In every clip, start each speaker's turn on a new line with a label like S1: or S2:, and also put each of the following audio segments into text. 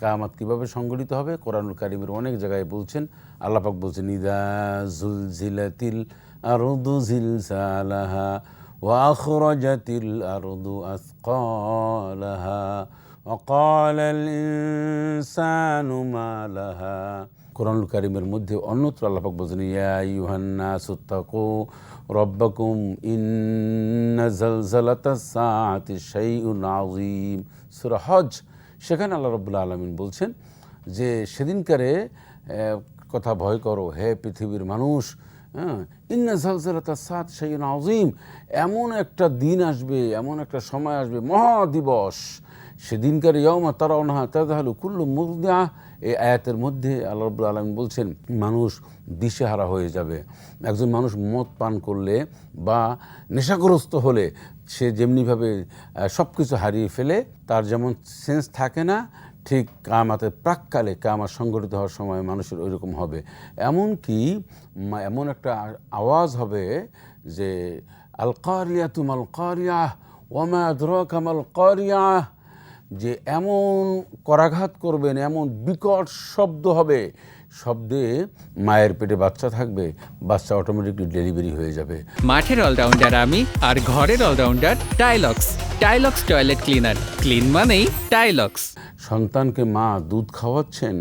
S1: কামাত কীভাবে সংগঠিত হবে? কোরআনুল কারিমের অনেক জায়গায় বলছেন, আল্লাপাক বলছেন, ইদা জুলজিলাতিল আরদু জিলজালাহা ওয়াখরজাতিল আরদু আসকালাহা অকাল ইনসানু মালাহা কোরআনুল কারিমের মধ্যে অন্যত্র আল্লাপাক বলছেন, ইয়া ইউহান্না সুত্তাকু রব্বাকুম ইন্না জালজালাতা সাআতি শাইউন আযীম। সূরা হজ সেখানে আল্লাহ রবুল্লা আলমিন বলছেন যে সেদিনকারে কথা ভয় করো, হে পৃথিবীর মানুষ হ্যাঁ ইন্না সাত শাইউন আযীম, এমন একটা দিন আসবে, এমন একটা সময় আসবে, মহাদিবস সেদিনকার ইয়মা তারা অনাহা তাজাহালু কুল্লু মুরদিয়া এই আয়াতের মধ্যে আল্লাহ রব্বুল আলম বলছেন, মানুষ দিশেহারা হয়ে যাবে। একজন মানুষ মদ পান করলে বা নেশাগ্রস্ত হলে সে যেমনিভাবে সব কিছু হারিয়ে ফেলে, তার যেমন সেন্স থাকে না, ঠিক কামাতে প্রাককালে কামাত সংগঠিত হওয়ার সময় মানুষের ওইরকম হবে। এমনকি মা- এমন একটা আওয়াজ হবে যে আল কারিয়া তুমাল কারিয়া ওমা দ্রকামাল কারিয়া যে এমন করাঘাত করবেন, এমন বিকট শব্দ হবে, শব্দে মায়ের পেটে বাচ্চা থাকবে, বাচ্চা অটোমেটিকলি ডেলিভারি হয়ে যাবে।
S2: মাঠের অলরাউন্ডার আমি আর ঘরের allrounder Tilex Tilex toilet cleaner clean মানেই টাইলক্স
S1: সন্তানকে মা দুধ খাওয়াচ্ছেন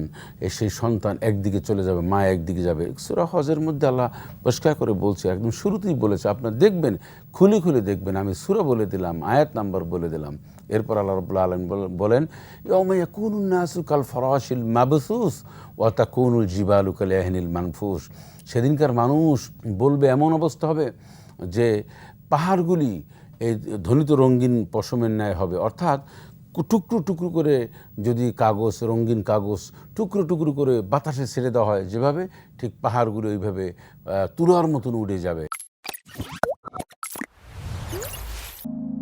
S1: সেই সন্তান একদিকে চলে যাবে, মা একদিকে যাবে। সুরা হজের মধ্যে আল্লাহ পরিষ্কার করে বলছে, একদম শুরুতেই বলেছে, আপনার দেখবেন, খুলে খুলে দেখবেন, আমি সুরা বলে দিলাম, আয়াত নাম্বার বলে দিলাম। এরপর আল্লাহ রবুল্লা আলম বলেন ইয়মাইয়া কুনুন নাসু কাল ফরাশিল মাবসুস ওয়া তাকুনুল জিবালু কাল ইয়াহনিল মানফুস। সেদিনকার মানুষ বলবে, এমন অবস্থা হবে যে পাহাড়গুলি এই ধ্বনিত রঙিন পশমের ন্যায় হবে। অর্থাৎ টুকরো টুকরো করে যদি কাগজ, রঙিন কাগজ টুকরো টুকরো করে বাতাসে ছেড়ে দেওয়া হয়, যেভাবে ঠিক পাহাড়গুলো ওইভাবে তুলোর মতন উড়ে যাবে।